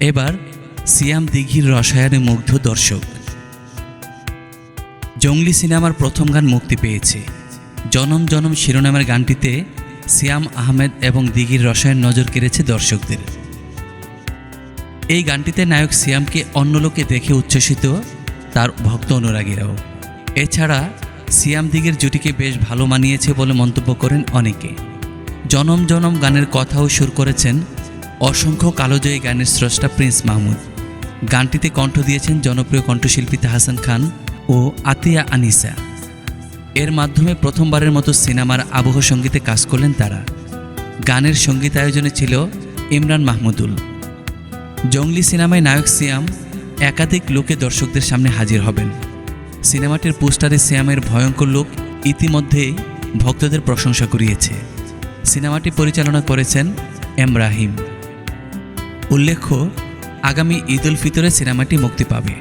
এবার সিয়াম দিঘির রসায়নে মুগ্ধ দর্শক। জঙ্গলি সিনেমার প্রথম গান মুক্তি পেয়েছে। জনম জনম শিরোনামের গানটিতে সিয়াম আহমেদ এবং দিঘির রসায়ন নজর কেড়েছে দর্শকদের। এই গানটিতে নায়ক সিয়ামকে অন্য লোকে দেখে উচ্ছ্বসিত তার ভক্ত অনুরাগীরাও। এছাড়া সিয়াম দিঘির জুটিকে বেশ ভালো মানিয়েছে বলে মন্তব্য করেন অনেকে। জনম জনম গানের কথাও সুর করেছেন অসংখ্য কালোজয়ী গানের স্রষ্টা প্রিন্স মাহমুদ। গানটিতে কণ্ঠ দিয়েছেন জনপ্রিয় কণ্ঠশিল্পী তাহাসান খান ও আতিয়া আনিসা। এর মাধ্যমে প্রথমবারের মতো সিনেমার আবহ সঙ্গীতে কাজ করলেন তারা। গানের সংগীত আয়োজনে ছিল ইমরান মাহমুদুল। জঙ্গলি সিনেমায় নায়ক সিয়াম একাধিক লোকে দর্শকদের সামনে হাজির হবেন। সিনেমাটির পোস্টারে সিয়ামের ভয়ঙ্কর লোক ইতিমধ্যেই ভক্তদের প্রশংসা কুড়িয়েছে। সিনেমাটি পরিচালনা করেছেন এম রাহিম। উল্লেখ্য আগামী ঈদ উল ফিতরে সিনেমাটি মুক্তি পাবে।